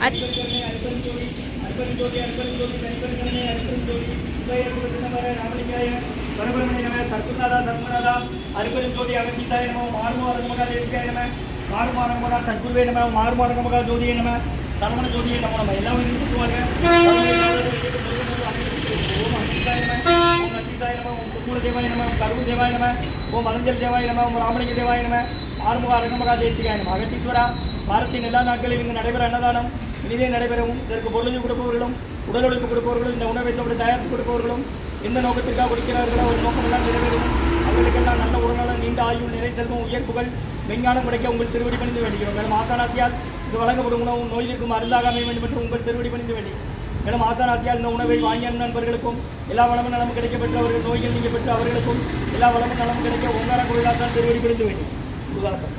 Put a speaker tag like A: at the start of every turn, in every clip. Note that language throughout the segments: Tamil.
A: அட்-
B: அகத்தீசாய நம மாறுமாரங்கமகா தேசிகாய நம மாறுமாரங்கமகா சத்குருவே நம மாறுமாரங்கமகா ஜோதியே நம சரவண ஜோதியே நம நம்ம எல்லாம் கூட்டுவாங்க ஓம் அகத்தீசாய நம ஓம் அகத்தீசாய நம ஓம் குக்குல தேவாய நம ஓம் கருவு தேவாய நம ஓம் மலஞ்சல் தேவாய நம ஓம் ராமலிங்க தேவாய நம ஆறுமுக அரங்கமகா தேசிகாய நம அகத்தீஸ்வரா வாரத்தின் எல்லா நாட்களிலும் இங்கு நடைபெற அன்னதானம் இனிதே நடைபெறவும் இதற்கு பொருளுதவி கொடுப்பவர்களும் உடல் உழைப்பு கொடுப்பவர்களும் இந்த உணவை சாப்பிட தயாரித்து கொடுப்பவர்களும் எந்த நோக்கத்திற்காக கொடுக்கிறார்களோ ஒரு நோக்கமெல்லாம் நிறைவேறும். அவர்களுக்கெல்லாம் நல்ல உடல்நலம் நீண்ட ஆயுள் நிறை செல்வம் உயர் புகழ் விஞ்ஞானம் கிடைக்க உங்கள் திருவடி பணிந்து வேண்டுகிறோம். மேலும் ஆசானாசியால் இது வழங்கப்படும் உணவு நோய் தீர்க்கும் அருந்தாக அமைய வேண்டும் என்று உங்கள் திருவடி பணிந்து வேண்டுகிறோம். மேலும் ஆசானாசியால் இந்த உணவை வாங்கியிருந்த நண்பர்களுக்கும் எல்லா வளமும் நலமும் கிடைக்கப்பெற்று அவர்கள் நோய்கள் நீங்க பெற்று அவர்களுக்கும் எல்லா வளமும் நலமும் கிடைக்க ஒங்கார குருதாசான் திருவடி பணிந்து வேண்டும் குருதாசன்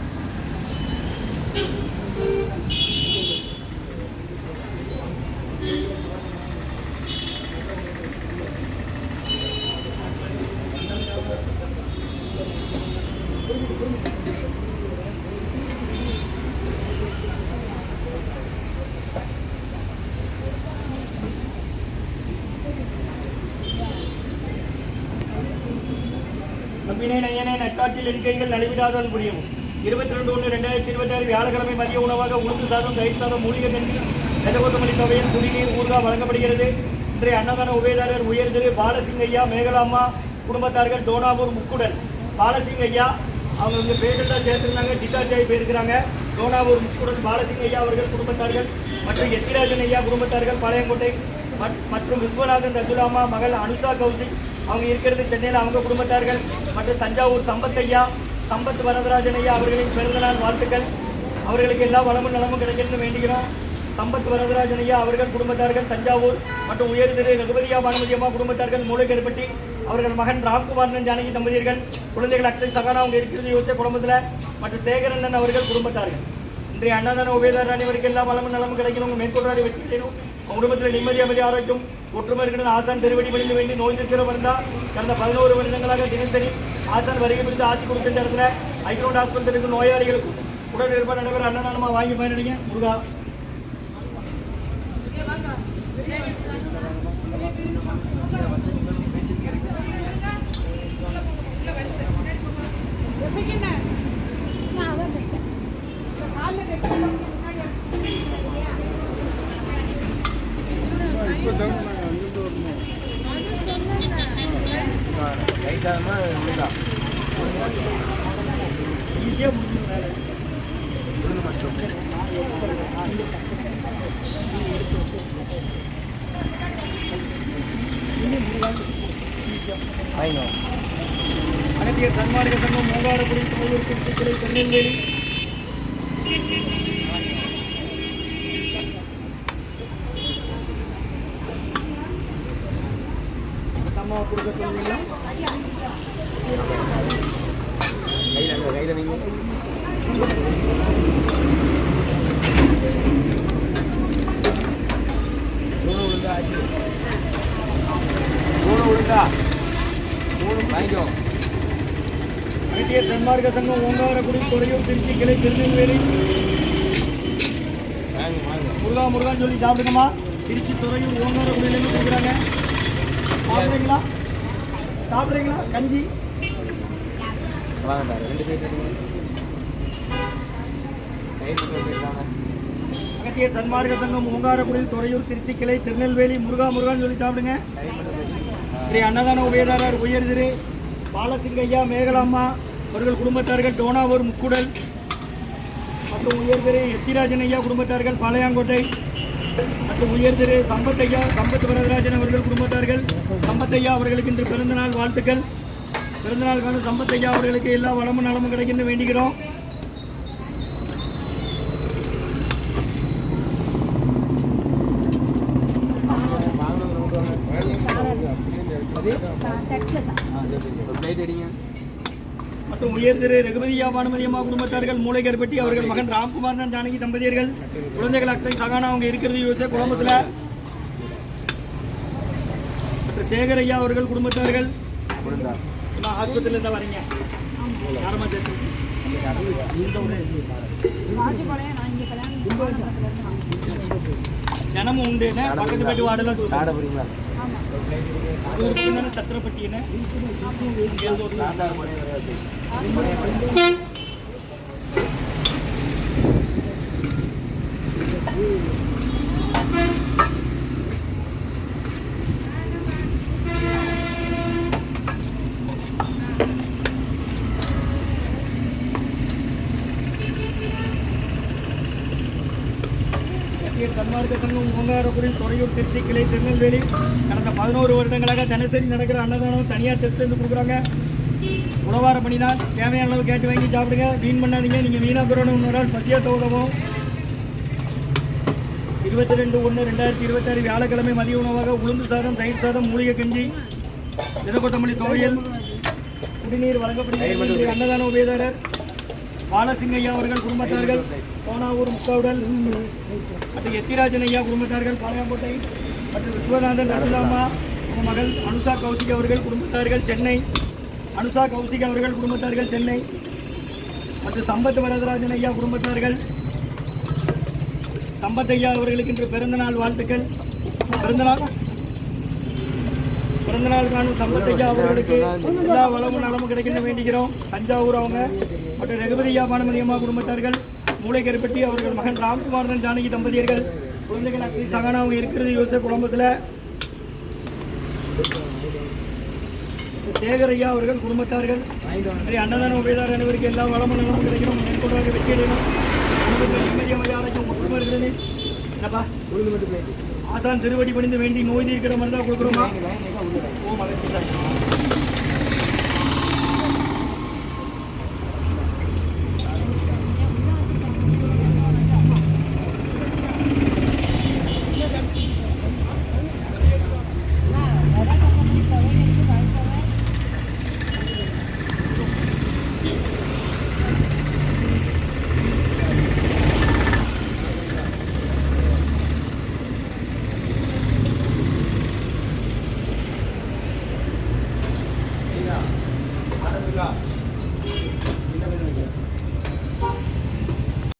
B: நம்பினை நயனே நட்காட்டில் இருக்கைகள் நடைவிடாதல் புரியும் இருபத்தி ரெண்டு ஒன்று ரெண்டாயிரத்தி இருபத்தி ஆறு வியாழக்கிழமை மதிய உணவாக உளுந்து சாதம் தயிர் சாதம் மூலிகை தண்ணீர் கஜகோத்தமல்லி துவையல் குடிநீர் ஊர்கா வழங்கப்படுகிறது. இன்றைய அன்னதான உபயதாரர் உயர்திரு பாலசிங்கையா பாலசிங் மேகலாம்மா குடும்பத்தார்கள் டோனாவூர் முக்குடல். பாலசிங்கையா அவங்க வந்து பேஷண்டாக சேர்த்துருந்தாங்க டிஸ்சார்ஜ் ஆகி போயிருக்கிறாங்க. டோனாவூர் முக்குடல் பாலசிங்கையா அவர்கள் குடும்பத்தார்கள் மற்றும் எத்திராஜன் ஐயா குடும்பத்தார்கள் பாளையங்கோட்டை மற்றும் விஸ்வநாதன் ரஜுலாமா மகள் அனுஷா கௌசிக் அவங்க இருக்கிறது சென்னையில் அவங்க குடும்பத்தார்கள் மற்றும் தஞ்சாவூர் சம்பத்தையா சம்பத் வரதராஜன் ஐயா அவர்களின் பிறந்தநாள் வாழ்த்துக்கள். அவர்களுக்கு எல்லா வளமும் நலமும் கிடைக்கணும்னு வேண்டுகிறோம். சம்பத் வரதராஜன் ஐயா அவர்கள் குடும்பத்தார்கள் தஞ்சாவூர் மற்றும் உயர் திரு ரகுபதியா பானுமதி அம்மா குடும்பத்தார்கள் மூளைக்கருப்பட்டி அவர்கள் மகன் ராம்குமாரன் ஜானகி தம்பதியர்கள். குழந்தைகள் அக்ஷய் சகானா அவங்க இருக்கிறது யோசிச்ச குடும்பத்தில். மற்றும் சேகரண்ணன் அவர்கள் குடும்பத்தார்கள். இன்றைய அன்னதான உபயதார அவருக்கு எல்லா வளமும் நலமும் கிடைக்கணும் மேற்கொள்றாடி வெற்றி குடும்பத்தில் நிம்மதி அமைதி ஆரோக்கியம் ஒற்றுமை இருக்கிறது ஆசான் திருவடி பணிந்து வேண்டி நோய் இருக்கிற வந்தா கடந்த பதினோரு வருடங்களாக தினசரி ஆசான் வருகை பிடித்து ஆட்சி கொடுக்கின்ற இடத்துல ஐக்ரோட் ஆஸ்பத்திரிக்கு நோயாளிகளுக்கும் உடல் நிர்வாக நடைபெற அன்னதானமாக வாங்கி பயனடைங்க முருகா.
C: இப்போ தானே நாங்கள் அங்கிருந்து வரணும்
B: ஈஸியாக முடிஞ்சிடும் வேலை அனைத்திய சன்மார்க்க சங்கம் மூவாரக்குடி கோவில் திருச்சித்துறை திருநெல்வேலி அம்மா கொடுக்க சொல்லுவீங்களா
D: மூணு விழுந்தா ஆச்சு மூணு விழுந்தா மூணு வாங்கிக்கோ
B: அனைத்திய சன்மார்க்க சங்கம் ஓங்காரக்குடி துறையூர் திருச்சி கிளை திருநெல்வேலி. முருகா முருகான்னு சொல்லி சாப்பிடுங்கம்மா. திருச்சி துறையூர் ஓங்காரக்குடியிலேருந்து கொடுக்குறாங்க சாப்பிட்றீங்களா? சாப்பிட்றீங்களா? கஞ்சி?
D: வாங்க ரெண்டு
B: அகத்திய சன்மார்க்க சங்கம் ஓங்காரக்குடியில் துறையூர் திருச்சி கிளை திருநெல்வேலி முருகா முருகான்னு சொல்லி சாப்பிடுங்க. ஸ்ரீ அன்னதான உபயதாரர் உயர் திரு பாலசிங்கையா மேகலாம்மா அவர்கள் குடும்பத்தார்கள் டோனாவூர் முக்குடல் மற்றும் உயர் திரு எத்திராஜன் ஐயா குடும்பத்தார்கள் பாளையாங்கோட்டை மற்றும் உயர் திரு சம்பத் வரதராஜன் அவர்கள் குடும்பத்தார்கள் சம்பத் ஐயா அவர்களுக்கு இன்று பிறந்தநாள் வாழ்த்துக்கள். பிறந்தநாள் காணும் சம்பத் ஐயா அவர்களுக்கு எல்லா வளமும் நலமும் கிடைக்கின்ற வேண்டுகிறோம்
D: பிளேட் அடிங்க
B: மற்றும் உயர் திரு ரகுபதியா பானுமதியம்மா குடும்பத்தார்கள் மூளைகர்பட்டி அவர்கள் மகன் ராம்குமாரன் ஜானகி தம்பதியர்கள் குழந்தைகள் அக்ஷய் சகானா அவங்க இருக்கிறது யோசிச்ச குடும்பத்தில். மற்றும் சேகர் ஐயா அவர்கள் குடும்பத்தார்கள்.
D: விழுந்தா
B: நான் தான் வரீங்க. யாரம்மா சேர்த்து? இந்த தினமும் உண்டு பக்கத்து போயிட்டு வாடலாம்
D: சாட
B: சன்மார்க்க சங்கம் ஓங்காரக்குடி துறையூர் திருச்சி கிளை திருநெல்வேலி. கடந்த பதினோரு வருடங்களாக தினசரி நடக்கிற அன்னதானம் தனியார் டெஸ்ட் வந்து கொடுக்குறாங்க. உழவார பணி தான் தேவையான அளவு கேட்டு வாங்கி சாப்பிடுங்க. வீண் பண்ணாதீங்க. நீங்கள் வீணாக போகிறோன்னு இன்னொரு நாள் பசியாக உதவும் இருபத்தி ரெண்டு ஒன்று ரெண்டாயிரத்தி இருபத்தாறு வியாழக்கிழமை மதிய உணவாக உளுந்து சாதம் தயிர் சாதம் மூலிகை கஞ்சி தினக்கொத்தமல்லி துவையல் குடிநீர் வழங்கப்படுகிறது. அன்னதான உபயதாரர் பாலசிங்க ஐயா அவர்கள் குடும்பத்தார்கள் கோனாவூர் முக்காவுடல் மற்றும் எத்திராஜன் ஐயா குடும்பத்தார்கள் பாளையங்கோட்டை மற்றும் விஸ்வநாதன் ரகுலாமா மகள் அனுஷா கௌசிக் அவர்கள் குடும்பத்தார்கள் சென்னை. அனுஷா கௌசிக் அவர்கள் குடும்பத்தார்கள் சென்னை. மற்றும் சம்பத் வரதராஜன் ஐயா குடும்பத்தார்கள். சம்பத் ஐயா அவர்களுக்கு இன்று பிறந்தநாள் வாழ்த்துக்கள். பிறந்தநாள். பிறந்தநாள் காணும் சம்பத் ஐயா அவர்களுக்கு எல்லா வளமும் நலமும் கிடைக்கணும் வேண்டுகிறோம். தஞ்சாவூர் அவங்க மற்றும் ரகுபதி ஐயா பானுமதி அம்மா குடும்பத்தார்கள். மூளைக்கருப்பட்டி அவர்கள் மகன் ராம்குமாரன் ஜானகி தம்பதியர்கள் குழந்தைகள் அக்ஷய் சகானா அவங்க இருக்கிறது யோசிப் கொலம்பஸில். சேகர் ஐயா அவர்கள் குடும்பத்தார்கள். அன்னதான உபயதார அனைவருக்கு எல்லா வளமும் நலமும் கிடைக்கணும். மேற்கொண்டாக வெற்றி அடையணும். நிம்மதியாக ஆரோக்கியம் ஒற்றுமை என்னப்பா? ஆசான் திருவடி பணிந்து வேண்டி நோய் தீர்க்கிற மாதிரி தான் கொடுக்குறோமா? ஓ மகிழ்ச்சி